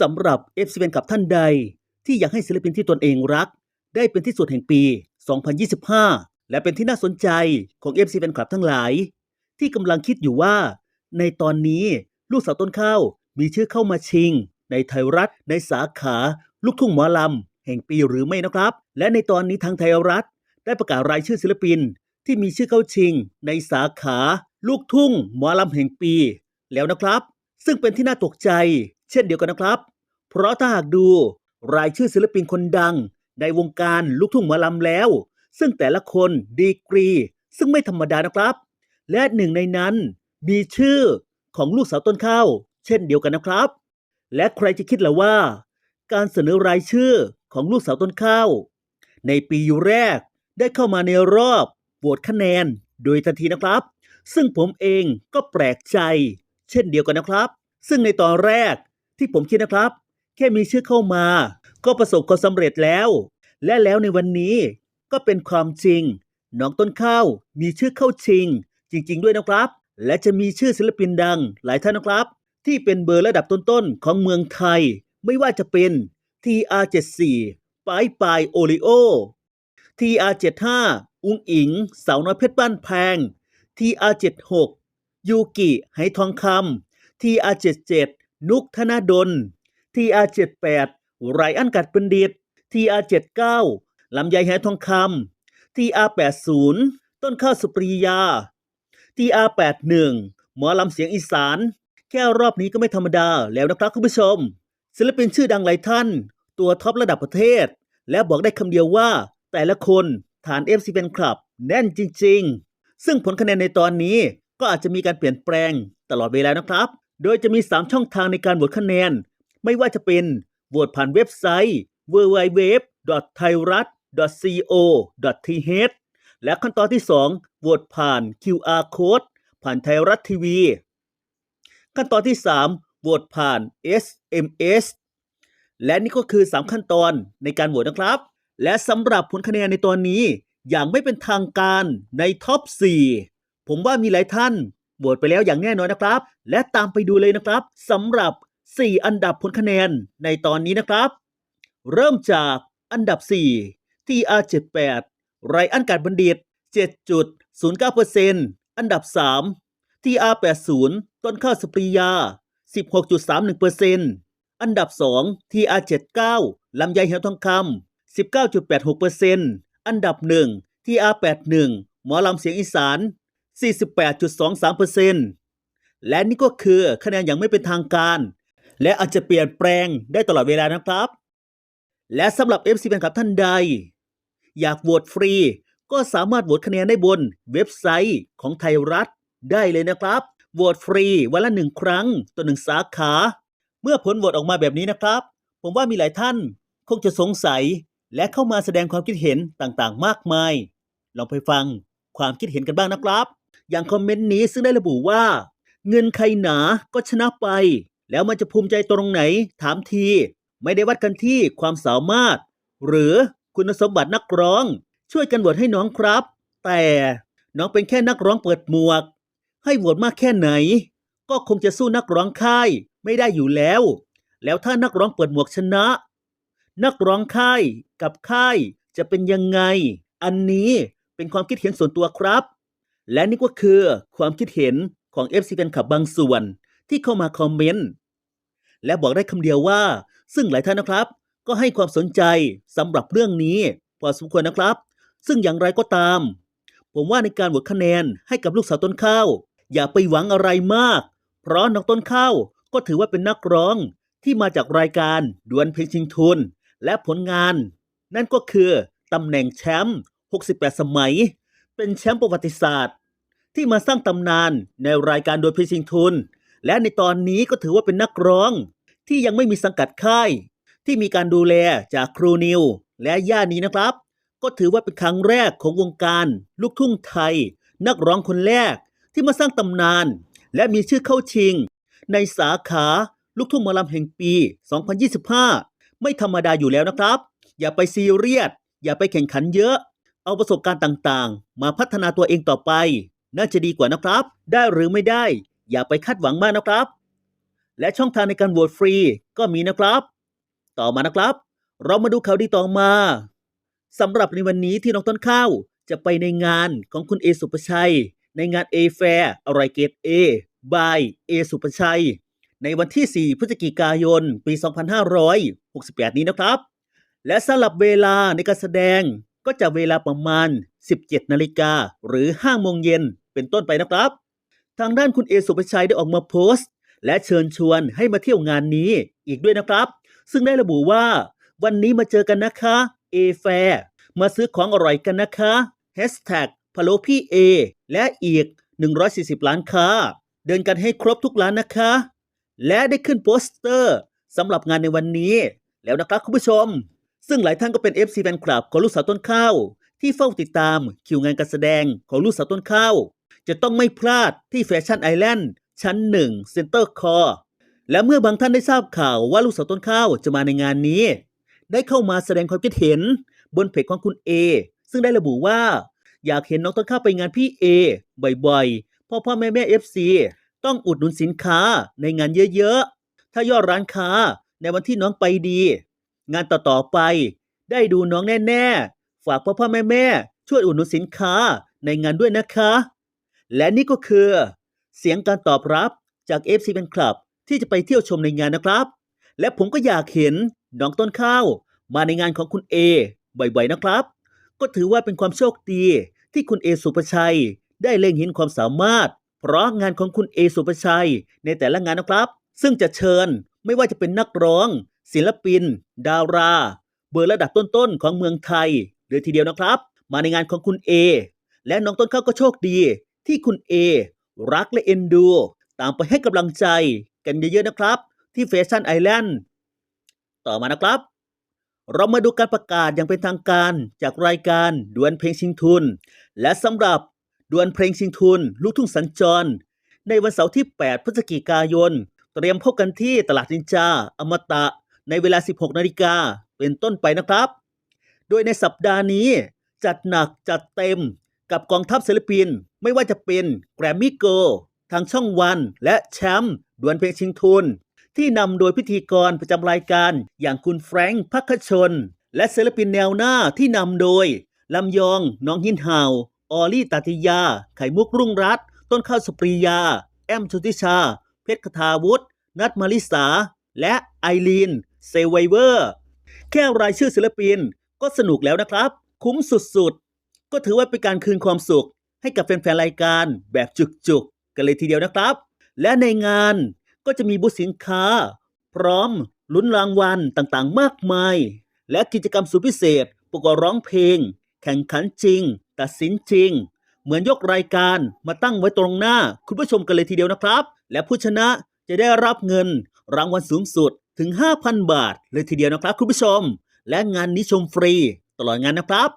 สำหรับ FC แฟนคลับท่านใด ที่อยากให้ศิลปินที่ตนเองรัก ได้เป็นที่สุดแห่งปี 2025 และเป็นที่น่าสนใจของ FC แฟนคลับทั้งหลาย ที่กำลังคิดอยู่ว่า ในตอนนี้ลูกสาวต้นข้าวมีชื่อเข้ามาชิง ในไทยรัฐในสาขาลูกทุ่งหมอลำแห่งปีหรือไม่นะครับ และในตอนนี้ทางไทยรัฐ ได้ประกาศรายชื่อศิลปิน ที่มีชื่อเข้าชิง ในสาขาลูกทุ่งหมอลำแห่งปี แล้วนะครับ ซึ่งเป็นที่น่าตกใจ เช่นเดียวกันนะครับ เพราะถ้าหากดูรายชื่อศิลปินคนดัง ในวงการลูกทุ่งหมอลำแล้ว ซึ่งแต่ละคนดีกรี ซึ่งไม่ธรรมดานะครับ และหนึ่งในนั้นมีชื่อของลูกสาวต้นข้าวเช่นเดียวกันนะครับ และใครจะคิดล่ะว่า การเสนอรายชื่อของลูกสาวต้นข้าวในปีแรกได้เข้ามาในรอบโหวตคะแนนโดยทันทีนะครับ ซึ่งผมเองก็แปลกใจ เช่นเดียวกันนะครับ ซึ่งในตอนแรก ที่ผมคิดนะครับ แค่มีชื่อเข้ามา ก็ประสบความสำเร็จแล้ว และแล้วในวันนี้ก็เป็นความจริง น้องต้นข้าวมีชื่อเข้าชิง จริง ๆ ด้วยนะครับ และจะมีชื่อศิลปินดังหลายท่านนะครับ ที่เป็นเบอร์ระดับต้นๆของเมืองไทย ไม่ว่าจะเป็น TR74 ปายปายโอริโอ TR75 อุงอิง สาวน้อยเพชรบ้านแพง TR76 ยูกิไหทองคำ TR77 นุกธนาดล TR78 ไรอันกัดป็นดิต TR79 ลำไยไหทองคำ TR80 ต้นข้าวสุปรียา TR81 หนึ่งหมอลำเสียงอีสาน แค่รอบนี้ก็ไม่ธรรมดาแล้วนะครับคุณผู้ชม ศิลปินชื่อดังหลายท่าน ตัวท็อประดับประเทศ และบอกได้คำเดียวว่า แต่ละคนฐาน FC เป็นคลับ แน่นจริง ๆ ซึ่งผลคะแนนในตอนนี้ก็อาจจะมีการเปลี่ยนแปลงตลอดเวลานะครับ โดยจะมี 3 ช่องทางในการโหวตคะแนน ไม่ว่าจะเป็นโหวตผ่านเว็บไซต์ www.thairat.co.th และขั้นตอนที่ 2 โหวตผ่าน QR Code ผ่านไทยรัฐทีวี ขั้นตอนที่ 3 โหวตผ่าน SMS และนี่ก็คือ 3 ขั้นตอนในการโหวตนะครับ และสำหรับผลคะแนนในตอนนี้อย่างไม่เป็นทางการในท็อป 4 ผมว่ามีหลายท่าน วตไปแล้วอย่างแน่นอนนะครับ และตามไปดูเลยนะครับสำหรับ 4 อันดับผลคะแนนในตอนนี้นะครับ เริ่มจากอันดับ 4 TR78 ไรอันการบัณฑิต 7.09%อันดับ 3 TR80 ต้นข้าวสปรียา 16.31%อันดับ 2 TR79 ลำไยเหวทองคำ19.86%อันดับ 1 TR81 หมอลำเสียงอีสาน 48.23%และนี่ก็คือคะแนนอย่างไม่เป็นทางการ และอาจจะเปลี่ยนแปลงได้ตลอดเวลานะครับ และสำหรับ FC แฟนคลับท่านใด อยากโหวตฟรี ก็สามารถโหวตคะแนนได้บนเว็บไซต์ของไทยรัฐได้เลยนะครับโหวตฟรีวันละหนึ่งครั้งต่อหนึ่งสาขา เมื่อผลโหวตออกมาแบบนี้นะครับ ผมว่ามีหลายท่านคงจะสงสัยและเข้ามาแสดงความคิดเห็นต่างๆ มากมาย ลองไปฟังความคิดเห็นกันบ้างนะครับ อย่างคอมเมนต์นี้ซึ่งได้ระบุว่า เงินใครหนาก็ชนะไป แล้วมันจะภูมิใจตรงไหนถามที ไม่ได้วัดกันที่ความสามารถ หรือคุณสมบัตินักร้อง ช่วยกันโหวตให้น้องครับ แต่น้องเป็นแค่นักร้องเปิดหมวก ให้โหวตมากแค่ไหน ก็คงจะสู้นักร้องค่ายไม่ได้อยู่แล้ว แล้วถ้านักร้องเปิดหมวกชนะ นักร้องค่ายกับค่ายจะเป็นยังไง อันนี้เป็นความคิดเห็นส่วนตัวครับ และนี่ก็คือความคิดเห็นของ FC แฟนคลับบางส่วนที่เข้ามาคอมเมนต์ และบอกได้คำเดียวว่า ซึ่งหลายท่านนะครับ ก็ให้ความสนใจสำหรับเรื่องนี้พอสมควรนะครับ ซึ่งอย่างไรก็ตาม ผมว่าในการโหวตคะแนนให้กับลูกสาวต้นข้าว อย่าไปหวังอะไรมาก เพราะน้องต้นข้าวก็ถือว่าเป็นนักร้องที่มาจากรายการดวลเพลงชิงทุน และผลงาน นั่นก็คือตำแหน่งแชมป์ 68 สมัย เป็นแชมป์ประวัติศาสตร์ ที่มาสร้างตำนานในรายการโดยพลงชิงทุน และในตอนนี้ก็ถือว่าเป็นนักร้อง ที่ยังไม่มีสังกัดค่าย ที่มีการดูแลจากครูนิว และย่านี้นะครับ ก็ถือว่าเป็นครั้งแรกของวงการ ลูกทุ่งไทย นักร้องคนแรกที่มาสร้างตำนาน และมีชื่อเข้าชิง ในสาขาลูกทุ่งมอลำแห่งปี 2025 ไม่ธรรมดาอยู่แล้วนะครับ อย่าไปซีเรียส อย่าไปแข่งขันเยอะ เอาประสบการณ์ต่างๆ มาพัฒนาตัวเองต่อไป น่าจะดีกว่านะครับ ได้หรือไม่ได้ อย่าไปคาดหวังมากนะครับ และช่องทางในการโหวตฟรีก็มีนะครับ ต่อมานะครับ เรามาดูข่าวดีต่อมาสำหรับในวันนี้ที่น้องต้นข้าวจะไปในงานของคุณเอสุปชัย ในงาน A Fair อร่อยเกต A by เอสุปชัย ในวันที่ 4 พฤศจิกายน ปี 2568 นี้นะครับ และสำหรับเวลาในการแสดง ก็จะเวลาประมาณ 17 นาฬิกาหรือ 5 โมงเย็นเป็นต้นไปนะครับ ทางด้านคุณเอสุปชัยได้ออกมาโพสต์ และเชิญชวนให้มาเที่ยวงานนี้อีกด้วยนะครับ ซึ่งได้ระบุว่า วันนี้มาเจอกันนะคะ A Fair มาซื้อของอร่อยกันนะคะ Hashtag พะโลพี่ A และอีก 140 ล้านค้า เดินกันให้ครบทุกร้านนะคะ และได้ขึ้นโปสเตอร์สำหรับงานในวันนี้ แล้วนะครับคุณผู้ชม ซึ่งหลายท่านก็เป็น FC แฟนคลับของลูกสาวต้นข้าว ที่เฝ้าติดตามคิวงานการแสดงของลูกสาวต้นข้าว จะต้องไม่พลาดที่แฟชั่นไอแลนด์ชั้นหนึ่งเซ็นเตอร์คอและเมื่อบางท่านได้ทราบข่าวว่าลูกสาวต้นข้าวจะมาในงานนี้ ได้เข้ามาแสดงความคิดเห็นบนเพจของคุณเอซึ่งได้ระบุว่า อยากเห็นน้องต้นข้าวไปงานพี่เอบ่อยๆพ่อพ่อแม่แม่เอฟซีต้องอุดหนุนสินค้าในงานเยอะๆ ถ้ายอดร้านค้าในวันที่น้องไปดี งานต่อๆไป ได้ดูน้องแน่ๆ ฝากพ่อพ่อแม่แม่ช่วยอุดหนุนสินค้าในงานด้วยนะคะ และนี่ก็คือ เสียงการตอบรับจาก FC เป็นคลับที่จะไปเที่ยวชมในงานนะครับ และผมก็อยากเห็นน้องต้นข้าว มาในงานของคุณเอบ่อยๆนะครับ ก็ถือว่าเป็นความโชคดีที่คุณเอสุปชัย ได้เล็งเห็นความสามารถ เพราะงานของคุณเอสุปชัยในแต่ละงานนะครับ ซึ่งจะเชิญไม่ว่าจะเป็นนักร้อง ศิลปิน ดารา เบอร์ระดับต้นๆของเมืองไทยเลยทีเดียวนะครับ มาในงานของคุณเอและน้องต้นข้าวก็โชคดี ที่คุณเอรักและเอ็นดู ตามไปให้กำลังใจกันเยอะๆนะครับ ที่แฟชั่นไอแลนด์ต่อมานะครับ เรามาดูการประกาศอย่างเป็นทางการจากรายการดวลเพลงชิงทุน และสำหรับดวลเพลงชิงทุน ลูกทุ่งสัญจร ในวันเสาร์ที่ 8 พฤศจิกายน เตรียมพบกันที่ตลาดนินจา อมตะ ในเวลา 16 นาฬิกาเป็นต้นไปนะครับ โดยในสัปดาห์นี้ จัดหนักจัดเต็มกับกองทัพศิลปิน ไม่ว่าจะเป็นแกรมมี่โกทางช่องวัน และแชมป์ดวลเพลงชิงทุน ที่นำโดยพิธีกรประจำรายการอย่างคุณแฟรงค์พักชน และศิลปินแนวหน้าที่นำโดยลำยอง น้องหินเห่าออลี่ตาติยา ไข่มุกรุ่งรัตต้นข้าวสุปรียา แอมชุติชา เพชรคทาวุฒินัทมาริสา และไอรีน เซไวเวอร์แค่รายชื่อศิลปินก็สนุกแล้วนะครับ คุ้มสุดๆ ก็ถือว่าเป็นการคืนความสุข ให้กับแฟนๆรายการแบบจุกๆ กันเลยทีเดียวนะครับ และในงานก็จะมีบูธสินค้า พร้อมลุ้นรางวัลต่างๆ มากมาย และกิจกรรมสุดพิเศษประกอบร้องเพลง แข่งขันจริง ตัดสินจริง เหมือนยกรายการมาตั้งไว้ตรงหน้า คุณผู้ชมกันเลยทีเดียวนะครับ และผู้ชนะจะได้รับเงินรางวัลสูงสุด ถึง 5,000 บาท เลยทีเดียวนะครับคุณผู้ชม และงานนี้ชมฟรีตลอดงานนะครับ